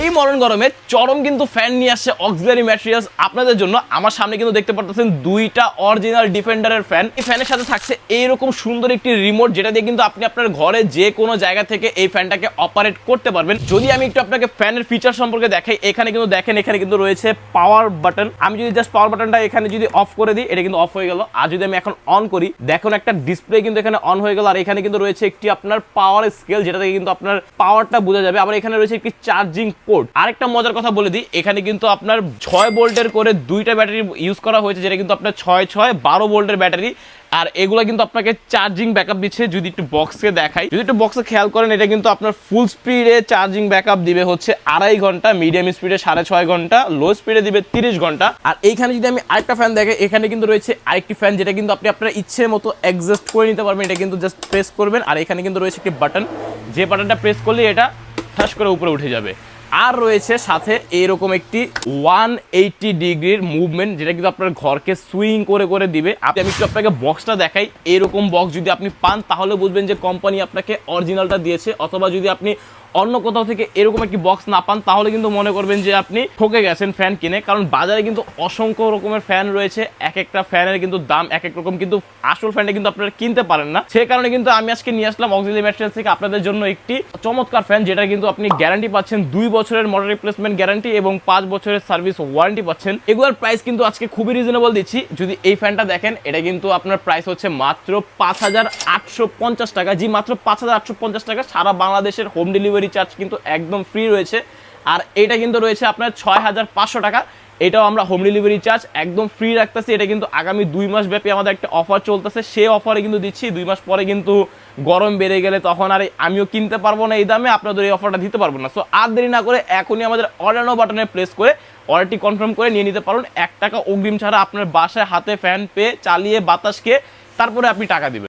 এই মরণ গরমে চরম কিন্তু ফ্যান নিয়ে আসছে অক্সিলারি ম্যাটেরিয়ালস আপনাদের জন্য। আমার সামনে কিন্তু দেখতে পাচ্ছেন দুইটা অরিজিনাল ডিফেন্ডারের ফ্যান এই ফ্যানের সাথে থাকছে এইরকম সুন্দর একটি রিমোট যেটা দিয়ে কিন্তু আপনি আপনার ঘরে যে কোনো জায়গা থেকে এই ফ্যানটাকে অপারেট করতে পারবেন। যদি আমি একটু আপনাকে ফ্যানের ফিচার সম্পর্কে দেখাই, এখানে কিন্তু দেখেন, এখানে কিন্তু রয়েছে পাওয়ার বাটন আমি যদি জাস্ট পাওয়ার বাটনটা এখানে যদি অফ করে দিই, এটা কিন্তু অফ হয়ে গেল। আর যদি আমি এখন অন করি, দেখুন একটা ডিসপ্লে কিন্তু এখানে অন হয়ে গেল। আর এখানে কিন্তু রয়েছে একটি আপনার পাওয়ার স্কেল যেটা থেকে কিন্তু আপনার পাওয়ারটা বোঝা যাবে। আবার এখানে রয়েছে একটি চার্জিং পোর্ট। আরেকটা মজার কথা বলে দিই, এখানে কিন্তু আপনার ছয় ভোল্টের করে দুইটা ব্যাটারি ইউজ করা হয়েছে, যেটা কিন্তু আপনার ছয় ছয় বারো ভোল্টের ব্যাটারি। আর এগুলো কিন্তু আপনাকে চার্জিং ব্যাকআপ দিচ্ছে, যদি একটু বক্সকে দেখাই। যদি একটু বক্সে খেয়াল করেন, এটা কিন্তু আপনার ফুল স্পিডে চার্জিং ব্যাকআপ দিবে হচ্ছে আড়াই ঘণ্টা মিডিয়াম স্পিডে সাড়ে ছয় ঘণ্টা লো স্পিডে দিবে তিরিশ ঘণ্টা। আর এইখানে যদি আমি আরেকটা ফ্যান দেখে, এখানে কিন্তু রয়েছে আরেকটি ফ্যান যেটা কিন্তু আপনি আপনার ইচ্ছে মতো অ্যাডজাস্ট করে নিতে পারবেন, এটা কিন্তু জাস্ট প্রেস করবেন। আর এখানে কিন্তু রয়েছে একটি বাটন যে বাটনটা প্রেস করলে এটা ঠাস করে উপরে উঠে যাবে। আর রয়েছে সাথে এরকম একটি ওয়ান এইটি ডিগ্রির মুভমেন্ট যেটা কিন্তু আপনার ঘরকে সুইং করে করে দিবে। আপনি, আমি একটু আপনাকে বক্সটা দেখাই। এরকম বক্স যদি আপনি পান, তাহলে বুঝবেন যে কোম্পানি আপনাকে অরিজিনালটা দিয়েছে, অথবা যদি আপনি অন্য কোথাও থেকে এরকম একটি বক্স না পান, তাহলে কিন্তু মনে করবেন যে আপনি ঠকে গেছেন ফ্যান কিনে। কারণ বাজারে কিন্তু অসংখ্য রকমের ফ্যান রয়েছে, এক একটা ফ্যানের কিন্তু দাম, এক এক রকম কিন্তু আসল ফ্যানটা কিন্তু আপনারা কিনতে পারেন না। সে কারণে কিন্তু আমি আজকে নিয়ে আসলাম অক্সিলি ম্যাটেরিয়াল থেকে আপনাদের জন্য একটি চমৎকার ফ্যান যেটা কিন্তু আপনি গ্যারান্টি পাচ্ছেন, দুই বছরের মোটর রিপ্লেসমেন্ট গ্যারান্টি এবং পাঁচ বছরের সার্ভিস ওয়ারেন্টি পাচ্ছেন। এগুলোর প্রাইস কিন্তু আজকে খুবই রিজনেবল দিচ্ছি। যদি এই ফ্যানটা দেখেন, এটা কিন্তু আপনার প্রাইস হচ্ছে মাত্র পাঁচ হাজার আটশো পঞ্চাশ টাকা। জি, মাত্র পাঁচ হাজার আটশো পঞ্চাশ টাকা সারা বাংলাদেশের হোম ডেলিভারি চার্জ কিন্তু একদম ফ্রি রয়েছে। আর এটা কিন্তু রয়েছে আপনার ছয় হাজার পাঁচশো টাকা। এটাও আমরা হোম ডেলিভারি চার্জ একদম ফ্রি রাখতেছি। এটা কিন্তু আগামী দুই মাস ব্যাপী আমাদের একটা অফার চলতেছে। সেই অফারে কিন্তু দিচ্ছি। দুই মাস পরে কিন্তু গরম বেড়ে গেলে তখন আর আমিও কিনতে পারব না এই দামে। আপনাদের এই অফারটা দিতে পারব না। সো আর দেরি না করে এখনই আমাদের অর্ডার নাও বাটনে প্রেস করে অর্ডারটি কনফার্ম করে নিয়ে নিতে পারুন। এক টাকা অগ্রিম ছাড়া আপনার বাসায় হাতে ফ্যান পেয়ে চালিয়ে বাতাস খেয়ে তারপরে আপনি টাকা দিবেন।